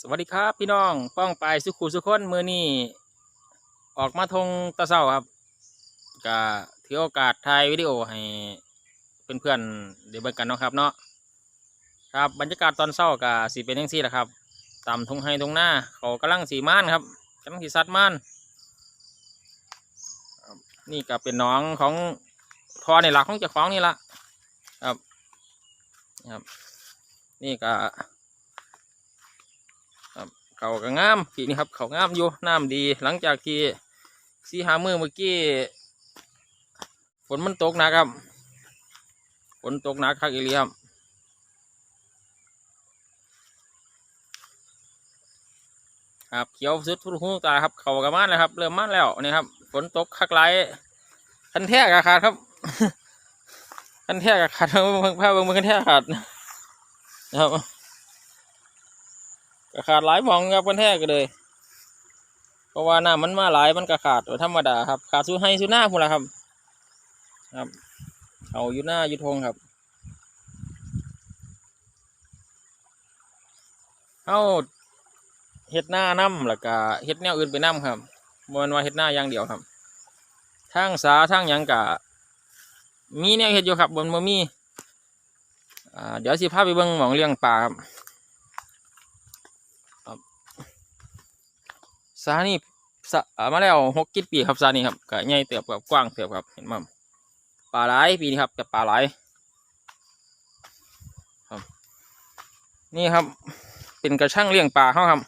สวัสดีครับพี่น้องป้องไปสุขุสุขคนมือนี้ออกมาทงตะเศร้าครับก็ถือโอกาสถ่ายวิดีโอให้เพื่อนๆได้เบิ่งกันเนาะครับเนาะครับบรรยากาศตอนเศร้าก็สีเป็นยังสี่แหละครับตามทงไฮทงหน้าเขากำลังสีม่านครับกำลังสีซัดม่านนี่ก็เป็นน้องของทอในหลักของเจ้าของนี่ละครับครับ นี่กับ เขาก็งามปีนี้ครับ เขางามอยู่น้ำดี หลังจากที่สีหามือเมื่อกี้ฝนมันตกหนะครับฝนตกหนักคักอีหลีครับครับเขียวสุดทุกหูตาครับ เขากระมานแล้วครับ เริ่มมานแล้วนี่ครับฝนตกคักไรคันแท้กะขาดครับคันแท้กะขาดเพิ่งพาเบิ่งเบิ่งคันแท้ขาดนะครับ ก็ขาดหลายหมองครับกันแท้ก็เลยเพราะว่าน้ำมันมาหลายมันก็ขาดโดยธรรมดาครับ ขาดสู้ให้สู้หน้าพุ่นละครับ ครับเอาอยู่หน้าอยู่ทงครับเอาเฮ็ดหน้าน้ำแล้วก็เฮ็ดแนวอื่นไปน้ำครับบ่แมันว่าเฮ็ดหน้าอย่างเดียวครับทางสาทางยังกะมีแนวเฮ็ดอยู่ครับบนบ่มีอ่าเดี๋ยวสิพาไปเบิ่งหมองเลี้ยงปลาครับ สานี่สะอ่ามาแล้วหกกิดปีครับสานี่ครับก็ใหญ่เติบกับกว้างเติบครับเห็นมั้ยปลาไหลปีนี้ครับจะปลาไหลครับ นี่ครับ เป็นกระช่างเลี้ยงปลาเขาครับ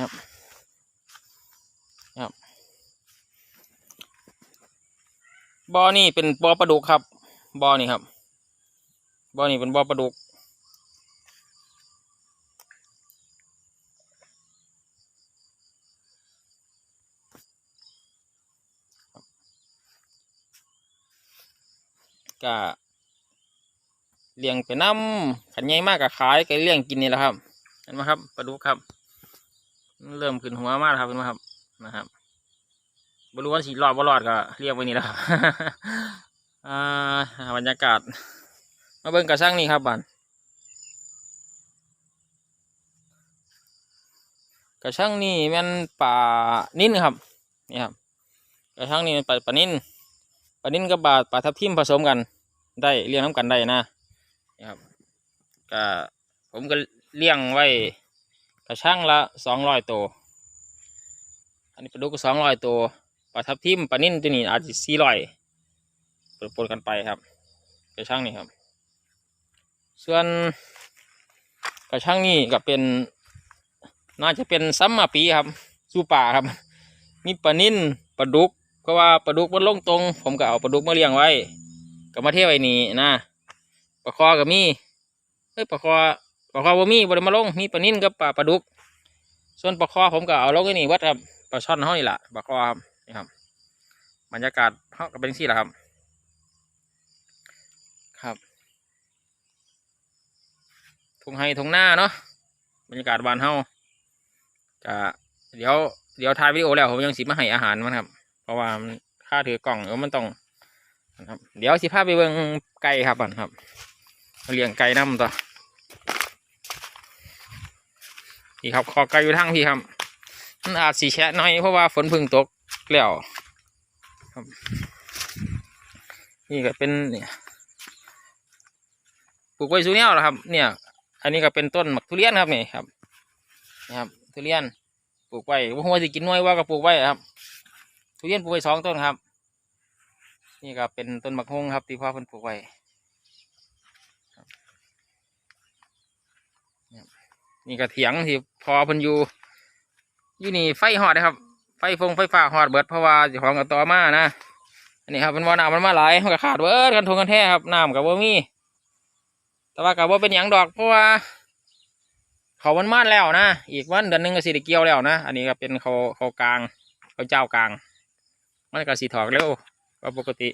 ครับครับบ่อนี่เป็นบ่อปลาดุกครับบ่อนี่ครับบ่อนี่เป็นบ่อปลาดุก ก็เลี้ยงไปน้ำขันใหญ่มากก็ขายก็เลี้ยงกินนี่แหละครับ เห็นไหมครับปลาดุกครับ เริ่มขึ้นหัวมากครับเห็นไหมครับนะครับบรู้ว่าสีรอดบ่รอดก็เรียกไว้นี่และครับอ่าบรรยากาศ มาเบิ่งกระช่างนี่ครับบันกระช่างนี่มันป่านิ่นครับนี่ครับกระช่างนี่เป็นป่าป่านิ่นปลานิ่นกับบาปลาทับทิมผสมกัน ได้เลี้ยงน้ำกันได้นะนี่ครับก็ผมก็เลี้ยงไว้กระช่างละสองร้อยตัวอันนี้ปลาดุกสองร้อยตัวปลาทับทิมปลานิ่นตัวนี้อาจจะสี่ร้อยปนกันไปครับ กระช่างนี่ครับ ส่วนกระช่างนี่ก็เป็น น่าจะเป็นซัมมาปีครับสู้ป่าครับมีปลานิ่นปลาดุกเพราะว่าปลาดุกมันลงตรง ผมก็เอาปลาดุกมาเลี้ยงไว้ ก็มาเทไว้นี่นะปลาคอก็มีเอ้ยปลาคอปลาคอบ่มีบ่ได้มาลงมีปลานิ่นกับปลาปลาดุก ส่วนปลาคอผมก็เอาลงไว้นี่วัดครับปลาช่อนเฮานี่แหละปลาคอครับนี่ครับ บรรยากาศเฮาก็เป็นสี่แหละครับ ครับทงไฮทงหน้าเนาะบรรยากาศบ้านเฮาก็เดี๋ยวเดี๋ยวถ่ายวิดีโอแล้วผมยังสิมาให้อาหารมันครับ เพราะว่าค่าถือกล่องเออมันต้อง ครับ เดี๋ยวสิพาไปเบิ่งไก่ครับก่อนครับเลี้ยงไก่น้ำต่อนี่ครับขอไก่อยู่ทางพี่ครับมันอาจสีแฉะน่อยเพราะว่าฝนพึ่งตกแล้วครับนี่ก็เป็นเนี่ยปลูกไว้สูเนียวแหละครับ เนี่ย อันนี้ก็เป็นต้นหมักทุเรียนครับนี่ครับนะครับทุเรียนปลูกไว้ว่าหัวสิกินน้อยว่าก็ปลูกไว้ครับ ทุเรียนปลูกไว้สองต้นครับ นี่ก็เป็นต้นมะฮงครับที่พ่อเพิ่นปลูกไว้นี่ก็เถียงที่พอเพิ่นอยู่อยู่นี่ไฟหอดนะครับไฟฟงไฟฟ้าหอดเบิดเพราะว่าจ้าของกับต่อมานะอันนี้ครับมันว่าน้ำมันมาหลายมันก็ขาดเบิดกันทงกันแท้ครับน้ำกับว่ามี แต่ว่ากับว่าเป็นหยังดอกเพราะว่า เขามันมาแล้วนะอีกวันเดือนหนึงก็สิได้เกี่ยวแล้วนะอันนี้ก็เป็นเขาเขากลางเขาเจ้ากลาง มันก็สีถอกเร็ว ว่าปกติ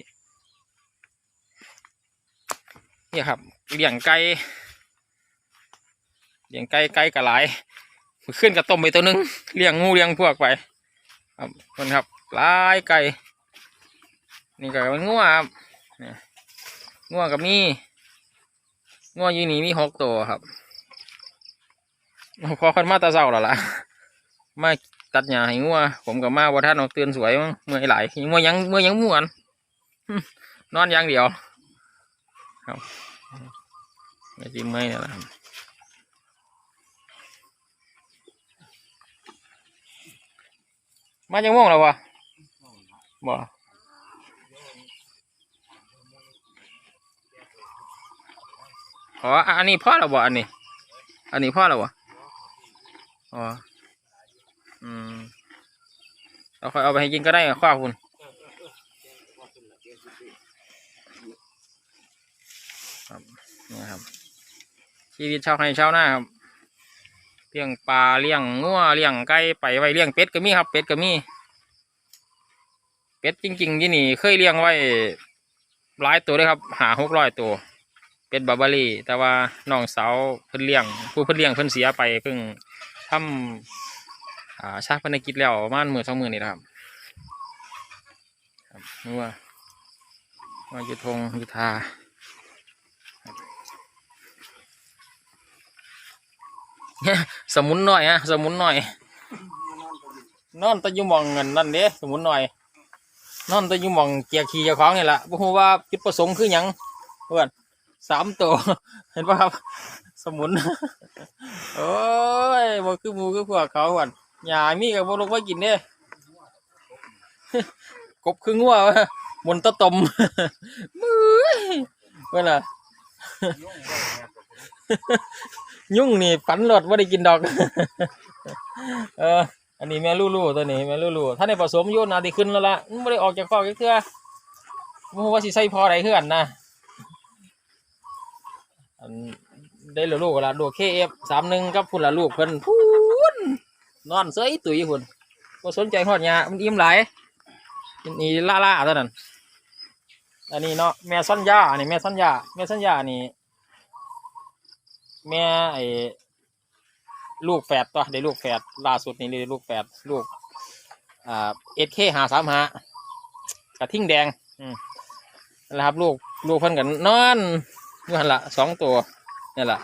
นี่ครับเลี้ยงไก่เลี้ยงไก่ไก่กระหลายขึ้นกับต้มไปตัวหนึงเลี้ยงงูเลี้ยงพวกไป ครับคนครับหลายไก่นี่ก็เป็นงัวครับเนี่งัวกับมีงัวอยู่นี่มีหกตัวครับพอคนมาตาเศร้าแล้วล่ะมาตัดหญ้าให้งัวผมกับมาว่าท่านออกเตื่นสวยมั้งเมื่อยหลายเมื่อยยังเมื่อยยังม่วน นอนอย่างเดียว ครับไม่จริงไม่เนี่ยแหละครับมาจังม่วงแล้ววะบ่อ๋ออันนี้พ่อแล้วบ่อันนี้ อันนี้พ่อแล้วบ่อ๋อ อืม เราค่อยเอาไปให้กินก็ได้ข้าวคุณ นี่ครับ ชีวิตชาวไร่ชาวนาครับเลี้ยงปลาเลี้ยงงัวเลี้ยงไก่ไปไว้เลี้ยงเป็ดก็มีครับ เป็ดก็มี เป็ดจริงๆที่นี่ เคยเลี้ยงไว้หลายตัวเลยครับ หาหกร้อยตัว เป็ดบาบารีแต่ว่าน้องสาวเพิ่นเลี้ยง ผู้เพิ่นเลี้ยงเพิ่นเสียไปเพิ่งทำอ่าชาพนกิจแล้วประมาณมือสองมือนี่แหละครับครับนัวว่ายุทงยุทธา สมุนหน่อยฮะสมุนหน่อย นอนตะยุมองเงินนั่นเด้สมุนหน่อย นอนตะยุมองเกียร์ขี่เจ้าของนี่แหละบ่ฮู้ว่าจุดประสงค์คือหยังเพื่อนสามตัวเห็นป่ะครับ สมุน โอ้ยบ่คือหมูคือพวกเขาเพื่อนหญ้ามีกับบ่ลงมากินเด้กบคืองัวมนตะตมมือเพื่อนน่ะ ยุ่งนี่ฝันหลดว่าได้กินดอก เออ อันนี้แม่ลู่ๆตัวนี้แม่ลู่ๆถ้าในผสมโยนนาที่ขึ้นแล้วละไม่ได้ออกจากคอกอีกเทื่อบ่รู้ว่าสิใส่พอไรเพื่อนนะได้ลูกละลูเคเอฟสามหนึ่งกับพุ่นละลูกเพิ่นพูนนอนเสยตุยพุ่นก็สนใจหอดยามันอิ่มหลนี่ล่าล่าเท่านั้นอันนี้เนาะแม่สัญญาอันนี้แม่สัญญาแม่สัญญานี่ แม่ไอ้ลูกแฝดตัวได้ลูกแฝดล่าสุดนี่ได้ลูกแฝดลูกอ่าเอสเคหาสามหากระทิ่งแดง อืมนั่แหละครับ ลูกลูกพิ่นกันนอนนี่หันละสองตัวนี่แหละ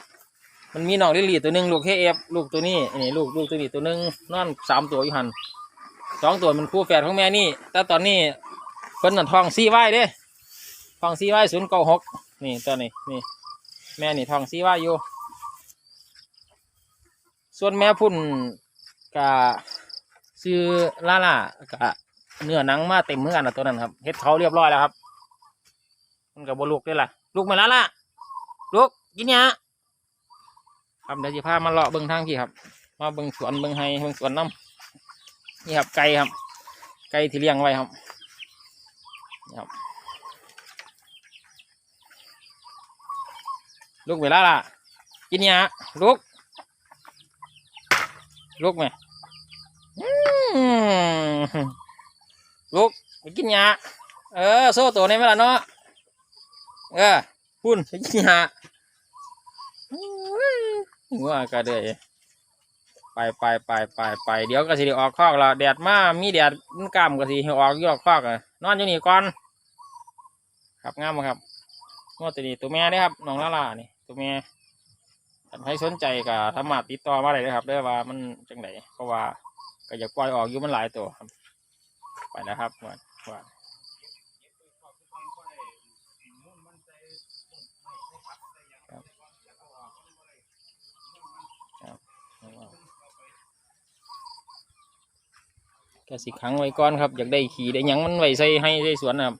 มันมีน้องลิลี่ตัวหนึ่งลูกเคเอฟลูกตัวนี้นนี้ลูกลูกตัวนี้ตัวหนึ่งนอนสามตัวอยู่หันสองตัวมันคู่แฝดของแม่นี่ แต่ตอนนี้เพิ่นนั่นทองซีไว้เด้ทองซีไว้ศูนย์เก้าหกนี่ตัวนี้นี่ แม่นี่ทองซีว่าอยู่ ส่วนแม่พุ่นกะซื้อล่าล่ากะเนื้อหนังมาเต็มเมื่อนกันนะตัวนั้นครับเฮ็ดเขาเรียบร้อยแล้วครับ มันกับบลูกได้ล่ะ ลูกมาล้วล่ะลูกกินยาครับเดี๋ยวจะพามาเลาะเบิ้งทางที่ครับ มาเบิ้งสวนเบิ้งไฮเบิ้งสวนน้ำนี่ครับไก่ครับ ไก่ที่เลี้ยงไว้ครับนี่ครับ ลูกเวลาล่ะกินยาลูก ลูกไหมลูกไปกินยาเออ โซ่ตัวนี้ไหมล่ะเนาะเออพุ่นไปกินยาหัวกระเดยไปไปไปไปไปเดี๋ยวก็สิได้ออกคอกและแดดมามีแดดมันกล้ามก็สิออกยออกคอกอะนอนอยู่นี่ก่อนครับงามครับงวดตัวนี้ตัวแม่เด้ครับน้องลาลานี่ตัวแม่ ใครสนใจก็สามารถติดต่อมาได้เลยครับเด้ว่ามันจังไดเพราะว่าก็อยากปล่อยออกอยู่มันหลายตัวครับ ไปแล้วครับว่าว่าครับครับก็สิขังไว้ก่อนครับ อยากได้ขี่ได้ยังมันไว้ใส่ให้ใส่สวนนะครับ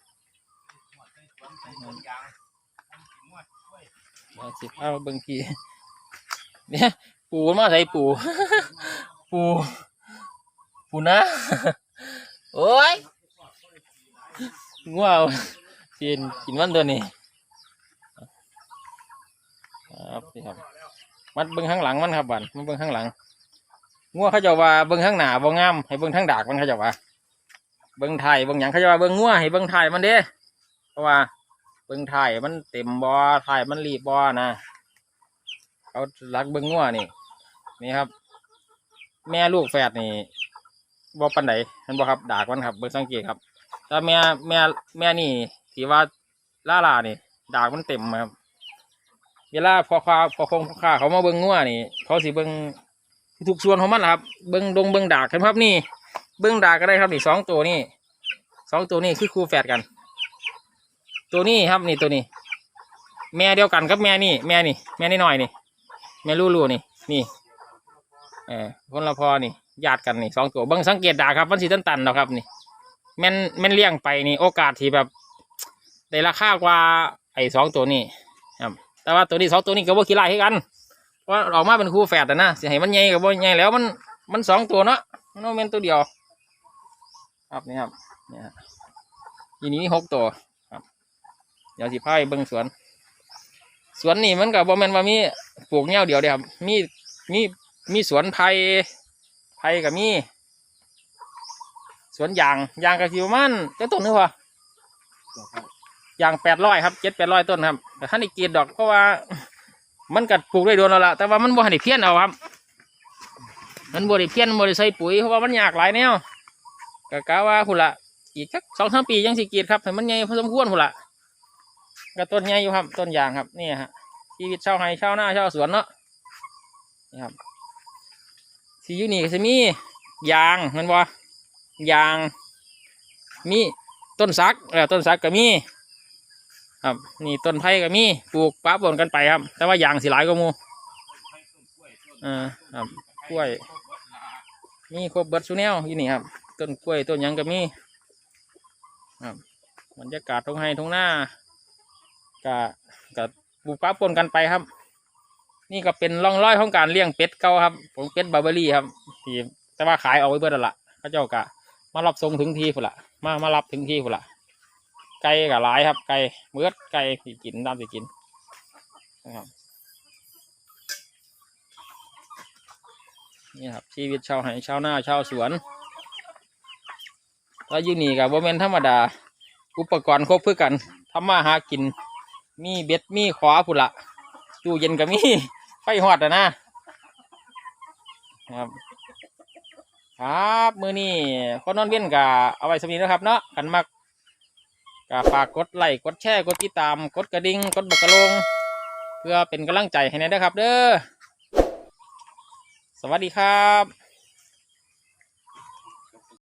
สิเอาเบิ่งที เนี่ยปูมันมาใส่ปู ปูปูนะ โอ้ยง่วงกินกินมันตัวนี้ครับนี่ครับ มัดเบิ่งข้างหลังมันครับบันมันเบิ่งข้างหลังง่วงเขาจะว่าเบิ่งข้างหน้าบ่งามให้เบิ่งข้างดากมันเขาจะว่าเบิ่งไทยเบิ่งหยังเขาจะว่าเบิ่งง่วงให้เบิ่งไทยมันเด้เพราะว่าเบิ้งถ่ายมันเต็มบอถ่ายมันรีบบอนะ เขารักเบิ้งงัวนี่ นี่ครับ แม่ลูกแฝดนี่บอปันไหนเห็นบอครับด่ากันครับเบิ้งสังเกตครับแต่แม่แม่แม่นี่ที่ว่าล่าลานี่ด่ากมันเต็มครับ เวลาพอค้าพอคงพอค้าเขามาเบิ้งงัวนี่เขาสิเบิ้งทุกส่วนของมันครับ เบิ้งดงเบิ้งด่ากครับนี่ เบิ้งด่าก็ได้ครับนี่สองตัวนี่สองตัวนี่คือคู่แฝดกัน ตัวนี้ครับนี่ตัวนี้ แม่เดียวกันกับแม่นี่ แม่นี่ แม่นี่หน่อยนี่ แม่ลูลูนี่ นี่เออคนละพอนี่ญาติกันนี่สองตัวเบิ้งสังเกตดาครับมันสีตันตันเนาะครับนี่แม่นแม่นเลี้ยงไปนี่ โอกาสที่แบบได้ราคากว่า ไอ้สองตัวนี้ครับแต่ว่าตัวนี้สองตัวนี้ก็บ่ขี้ไล่ให้กันเพราะออกมาเป็นคู่แฝดนะสิให้มันใหญ่กับบ่ใหญ่แล้วมันมันสองตัวเนาะมันบ่แม่นตัวเดียว ครับนี่ครับเนี่ยทีนี้หกตัวครับเดี๋ยวสิพาไปเบิ่งสวน สวนนี่มันกับบ่แมนว่ามีปลูกแนวเดียวเดียวครับมีมีมีสวนไผ่ไผ่กับมีสวนยางยางกับสิประมาณเจ้าต้นนึงวะยางแปดร้อยครับเจ็ดแปดร้อยต้นครับแต่ท่านอีกรีดดอกเพราะว่า มันกัดปลูกได้โดนแล้วล่ะแต่ว่ามันบ่ให้ได้เพี้ยนเอาครับ มันบ่ได้เพี้ยนบ่ได้ใส่ปุ๋ยเพราะว่ามันยากหลายแนวก็กะว่าพุ่นละอีกสักสองสามปียังสิกรีดครับให้มันใหญ่พอสมควรพุ่นละ ก็ต้นใหญ่อยู่ครับ ต้นยางครับนี่ฮะชีวิตชาวไร่ชาวนาชาวสวนเนาะนี่ครับสีอยู่นี่ก็จะมียางแมันบ่ยาง มีต้นสักเออต้นสักก็มีครับนี่ต้นไผ่ก็มีปลูกปะปนกันไปครับ แต่ว่ายางสิหลายกว่าหมูอ่าครับกล้วยมีครบเบิดสุแนวอยู่นี่ครับต้นกล้วยต้นยังก็มีครับบรรยากาศตรงไห้ตรงหน้า กะกะปลูกปะปนกันไปครับ นี่ก็เป็นร่องรอยของการเลี้ยงเป็ดเก่าครับ ผมเป็ดบาร์เบอรี่ครับที่แต่ว่าขายเอาไว้เบิดแล้วละเขาเจ้ากะมารับส่งถึงที่พุ่นละมามารับถึงที่พุ่นละไก่กับหลายครับ ไก่เมือดไก่สิกินตามสิกินนะครับนี่ครับชีวิตชาวไร่ชาวนาชาวสวนแล้วยูนี่กับโมเมนธรรมดา อุปกรณ์ครบเพื่อกันทำมาหากิน มีเบ็ดมีขวาผุละตู้เย็นก็มีไฟหอดอะนะครับ ครับมือนี้คนนอนเวียนกะเอาไว้สำนีนะครับ เนาะกันมักก็ฝากกดไลค์กดแชร์กดติดตามกดกระดิ่งกดบักกระลง เพื่อเป็นกำลังใจให้น่ด้วยครับ เด้อสวัสดีครับ